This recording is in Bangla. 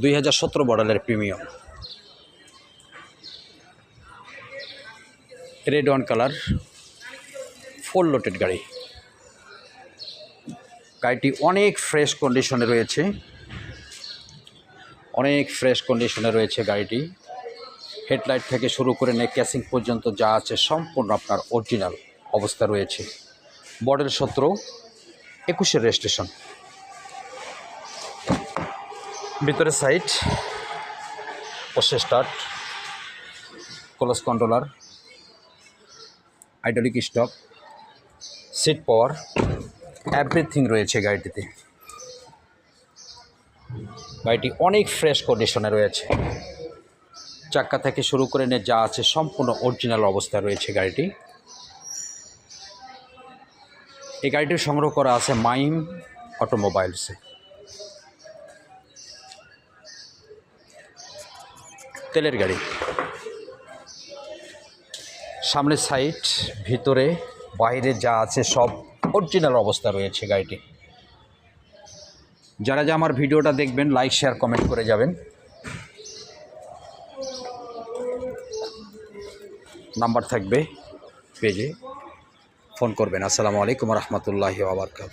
দুই হাজার সতেরো মডেলের premium. Red wine colour full loaded গাড়ি। গাড়িটি অনেক ফ্রেশ কন্ডিশনে রয়েছে। অনেক ফ্রেশ কন্ডিশনে রয়েছে গাড়িটি। হেডলাইট থেকে শুরু করে নেক ক্যাসিং পর্যন্ত যা আছে সম্পূর্ণ আপনার অরিজিনাল অবস্থা রয়েছে। মডেল সতেরো, একুশের রেজিস্ট্রেশন। ভিতরে সাইড পোস্টে start close controller hydraulic stop seat power everything রয়েছে গাড়িটিতে। গাড়িটি অনেক ফ্রেশ কন্ডিশনে রয়েছে। চাক্কা থেকে শুরু করে নিয়ে যা আছে সম্পূর্ণ অরিজিনাল অবস্থায় রয়েছে গাড়িটি। এই গাড়িটি সংগ্রহ করা আছে মাইম অটোমোবাইলসে। তেলের গাড়ি। সামনের সাইড, ভিতরে, বাইরে যা আছে সব অরিজিনাল অবস্থা রয়েছে গাড়িটি। যারা যা আমার ভিডিওটা দেখবেন লাইক শেয়ার কমেন্ট করে যাবেন। নাম্বার থাকবে পেজে। ফোন করবেন। আসসালামু আলাইকুম রহমতুল্লাহি আবরকাত